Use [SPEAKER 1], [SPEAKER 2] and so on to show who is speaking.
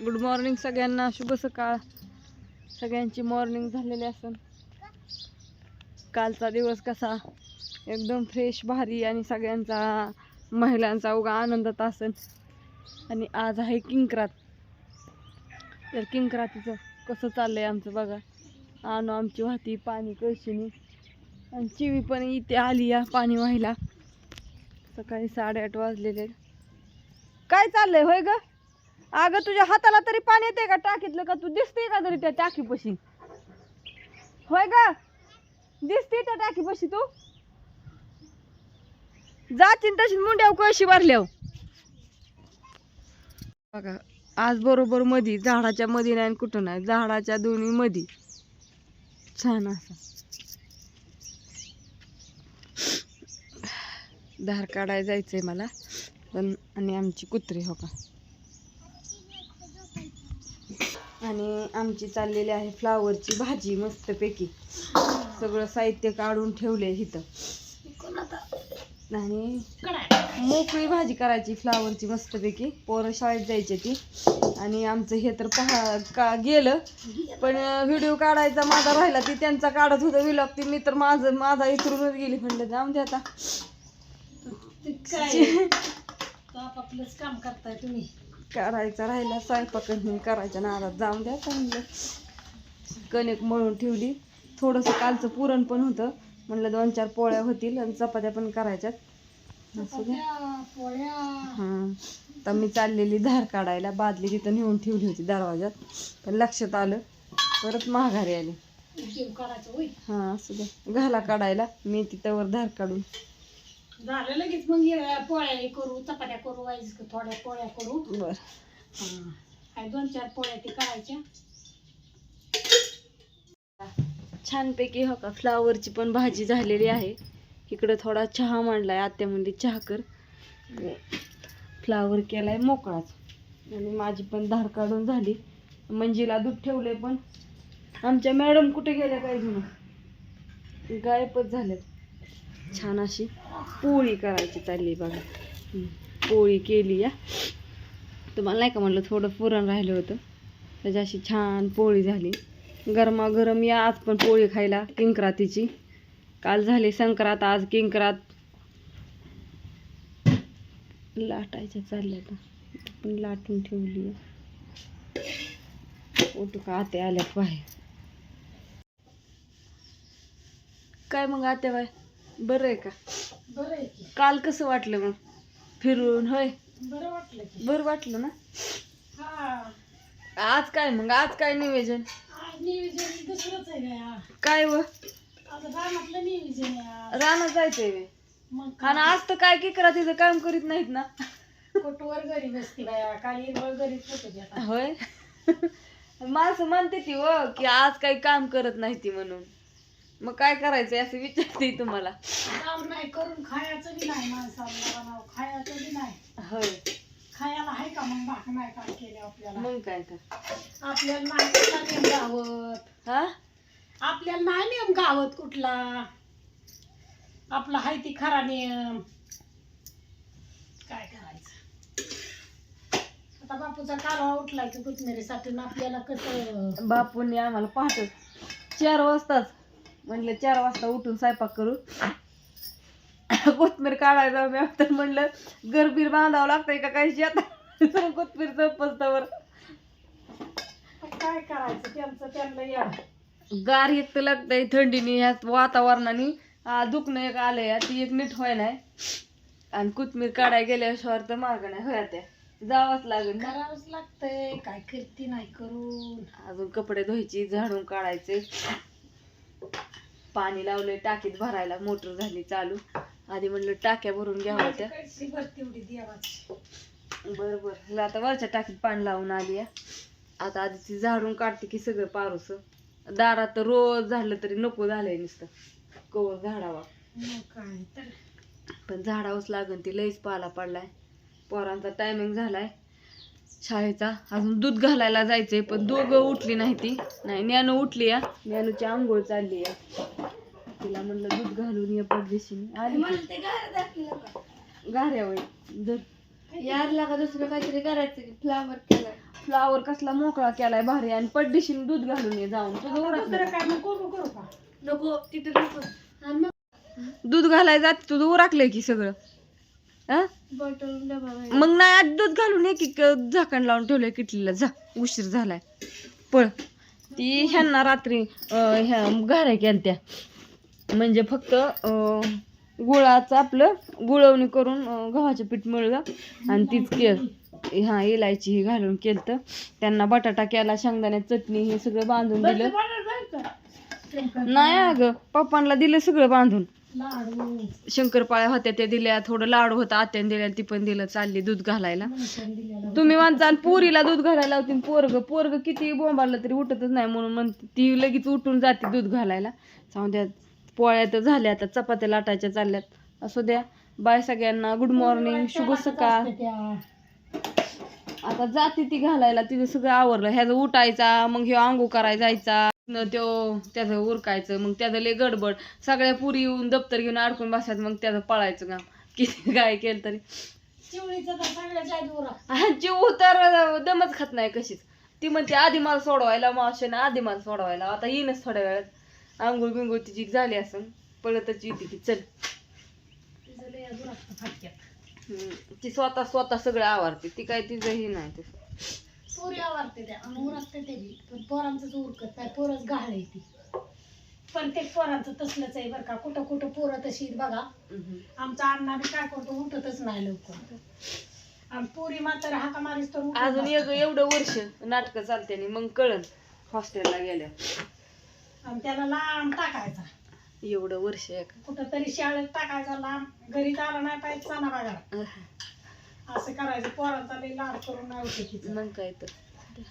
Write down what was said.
[SPEAKER 1] Good morning सगळ्यांना शुभ सकाळ. सगळ्यांची मॉर्निंग झालेली असन. कालचा दिवस कसा? एकदम फ्रेश भारी आणि सगळ्यांचा महिलांचा उगा आनंदात असेल आणि आज आहे किंक्रात. तर किंक्रातीचं कसं चाललं आहे आमचं बघा. आणू आमची वाहती पाणी कळशीनी. आणि चिवी पण इथे आली या पाणी व्हायला. सकाळी साडेआठ वाजलेले. काय चाललंय होय ग? अगं तुझ्या हाताला तरी पाणी येते का? टाकीतलं का तू? दिसते का तरी त्या टाकीपाशी? होय ग? दिसते त्या टाकीपाशी तू? जातीन तशी मुंड्याव कशी भरल्याव बघा आज बरोबर मधी झाडाच्या मधी नाही आणि कुठं नाही. झाडाच्या दोन्ही मधी. छान असा. धार काढायला जायचंय मला पण आणि आमची कुत्री हो का? आणि आमची चाललेली आहे फ्लावरची भाजी मस्तपैकी. सगळं साहित्य काढून ठेवले इथं. आणि मोकळी भाजी करायची फ्लावरची मस्तपैकी. पोरं शाळेत जायची ती. आणि आमचं हे तर पहा का गेलं. पण व्हिडिओ काढायचा माझा राहिला ती त्यांचा काढत होतं विलॉग ती. मी तर माझं माझा इथरूनच गेली म्हणलं जाऊन दे आता.
[SPEAKER 2] काम करताय तुम्ही.
[SPEAKER 1] करायचा राहिला स्वयंपाक आणि करायच्या नादात जाऊन द्या चांगलं. कणिक मळून ठेवली. थोडंसं कालचं पुरण पण होतं. म्हणलं दोन चार पोळ्या होतील आणि चपात्या पण करायच्यात. हां. तर मी चाललेली धार काढायला. बादली तिथं नेऊन ठेवली होती दरवाजात पण लक्षात आलं. परत महागारी आली. हां असू द्या घाला काढायला. मी तिथं धार काढून.
[SPEAKER 2] झालं लगेच मग पोळ्या हे करू चपात्या करू वाईज थोड्या पोळ्या करू.
[SPEAKER 1] बर.
[SPEAKER 2] काय दोन चार पोळ्या ते करायच्या.
[SPEAKER 1] छानपैकी हो का फ्लावरची पण भाजी झालेली आहे. इकडं थोडा चहा मांडलाय आत्या म्हणजे चहा कर. फ्लावर केलाय मोकळाच. आणि माझी पण धार काढून झाली. मंजीला दूध ठेवले पण. आमच्या मॅडम कुठे गेल्या काय जण गायबच झाल्यात. छान अशी पोळी करायची चालली बघा. पोळी केली या. तुम्हाला नाही का म्हणलं थोडं पुरण राहिलं होतं. त्याची अशी छान पोळी झाली. गरमागरम या आज पण पोळी खायला किंक्रातीची. काल झाली संक्रांत आज किंक्रात. लाटायच्या चालल्या आता. पण लाटून ठेवली ओटू का आते आल्यात बाहेर. काय मग आते बाय बरं आहे का?
[SPEAKER 2] बरं आहे की.
[SPEAKER 1] काल कसं वाटलं मग? फिरून होय?
[SPEAKER 2] बरं वाटलं की.
[SPEAKER 1] बरं वाटलं ना?
[SPEAKER 2] हा.
[SPEAKER 1] आज काय मग? आज काय नियोजन?
[SPEAKER 2] आज नियोजन दुसरंच आहे ना
[SPEAKER 1] काय व?
[SPEAKER 2] आता रानातलं नियोजन आहे आज.
[SPEAKER 1] रानात जायचंय बे.
[SPEAKER 2] मग
[SPEAKER 1] आणि आज तर काय की करा तिथं काम करीत नाहीत ना?
[SPEAKER 2] कोटवर घरी बसती बाया. काल हिरवळ घरीच होतो आता.
[SPEAKER 1] होय? माणसं म्हणते ती व की आज काही काम करत नाही ती म्हणून. मग काय करायचंय असं विचारते तुम्हाला.
[SPEAKER 2] काम नाही करून खायचं बी नाही माणसाला बनाव खायचं बी नाही.
[SPEAKER 1] होय.
[SPEAKER 2] खायला आहे का मग भाक नाही काम केले आपल्याला?
[SPEAKER 1] मग काय तर.
[SPEAKER 2] आपल्याला नाही कुठला नेम गावत.
[SPEAKER 1] हा?
[SPEAKER 2] आपल्याला नाही नेम गावत कुठला. आपला हाय ती खरा नियम काय करायचं? आता बापूचा कालवा उठला की कोथमिरीसाठी आपल्याला कसं?
[SPEAKER 1] बापूंनी आम्हाला पहाट चार वाजताच. म्हणलं चार वाजता उठून स्वयंपाक करू. कोथमीर काढायला मी तर म्हणलं गरबीर बांधावं लागतंय का काही शेत कोथमीर चपसतावर
[SPEAKER 2] काय करायचं? त्यांचं त्यांना या.
[SPEAKER 1] गार एक तर लागतंय थंडीने ह्यात वातावरणाने. दुखणं एक आलंय या, ती एक नीट होय नाही आणि कोथमीर काढायला गेल्याशिवाय तर मार्ग नाही होया त्या जावंच लागेल
[SPEAKER 2] करावंच लागतंय. काय करती नाही करून.
[SPEAKER 1] अजून कपडे धुवायची झाडून काढायचे. पाणी लावलंय टाकीत भरायला मोटर झाली चालू. आधी म्हणलं टाक्या भरून घ्याव्या त्या बरं बरं. आता वरच्या टाकीत पाणी लावून आली आहे. आता आधी ती झाडून काढते की सगळं पारूस. दारात रोज झालं तरी नको झालंय नुसतं. कवर झाडावा. पण झाडावंच लागन ती लईच पाला पडलाय. पोरांचा टायमिंग झालाय. शाळेचा. अजून दूध घालायला जायचंय पण दोघं उठली नाही ती. नाही ज्ञानू उठली या ज्ञानूची आंघोळ चालली या तिला म्हणलं दूध घालून ये पडदेशीने आली की. गाऱ्या वय
[SPEAKER 2] यारला का दुसरं काहीतरी करायचं की फ्लावर केलं
[SPEAKER 1] फ्लावर कसला मोकळा केलाय भारी आणि पड्डीशीने दूध घालून ये जाऊन. तुझं नको तिथे दूध घालाय जात तुझं उराकलंय की सगळं. मग नाही दूध घालून एक एक झाकण लावून ठेवलंय किटलीला. जा उशीर झालाय. पळ. ती ह्यांना रात्री ह्या घाऱ्या केलत्या. म्हणजे फक्त गुळाचं आपलं गुळवणी करून गव्हाचं पीठ मिळलं आणि तीच केल हा इलायची ही घालून केलं त्यांना बटाटा केला शेंगदाण्यात चटणी हे सगळं बांधून दिलं. नाही अगं पप्पांना दिलं सगळं बांधून.
[SPEAKER 2] लाडू.
[SPEAKER 1] शंकरपाळ्या होत्या त्या दिल्या. थोडं लाडू होता आत्याने दिल्या ती पण दिलं चालली दूध घालायला. तुम्ही म्हणता पुरीला दूध घालायला लावतील. पोरग पोरग किती बोंबाडलं तरी उठतच नाही म्हणून म्हणते. ती लगेच उठून जाते दूध घालायला. जाऊ द्या पोळ्या तर झाल्या आता चपात्या लाटायच्या चालल्यात. असू द्या. बाय सगळ्यांना. गुड मॉर्निंग शुभ सकाळ. आता जाते ती घालायला. तिचं सगळं आवरलं. ह्याचं उठायचा मग ह्यो आंघोळ करायला जायचा. न त्यो त्याचं उरकायचं मग त्याचं लय गडबड. सगळ्या पुरी येऊन दप्तर घेऊन अडकून बसायचं मग त्याचं पळायचं काम. किती काय केलं तरी. जीव तर दमच खात नाही कशीच. ती म्हणते आधी मला सोडवायला मावशीनं आधी मला सोडवायला. आता येईनच थोड्या वेळात. आंघोळ बिंघोळ तिची झाली असं पळतच येते की चल. ती स्वतः स्वतः सगळं आवडते ती काय तिचं ही नाही तसं.
[SPEAKER 2] पोरी आवडते त्या. आणि उरकते ते बी. पण पोरांचंच उरकत नाही. पोरच गहाळ ती. पण ते पोरांचं तसलंच आहे बरं का. कुठं कुठं पोरं तशी आहेत बघा. आमचा अण्णा बी काय करतो उठतच नाही लवकर. आणि पुरी मात्र हाका मारीस तर उठून
[SPEAKER 1] अजून
[SPEAKER 2] बसतात.
[SPEAKER 1] एक एवढं वर्ष नाटक चालते आणि मग कळन हॉस्टेलला गेल्या.
[SPEAKER 2] आणि त्याला लांब टाकायचा.
[SPEAKER 1] एवढं वर्ष एक
[SPEAKER 2] कुठं तरी शाळेत टाकायचा लांब. घरी आला नाही पाहिजे चाना बघा असं करायचं पोरांचा लई लाड करून नाही उठे
[SPEAKER 1] मग काय तर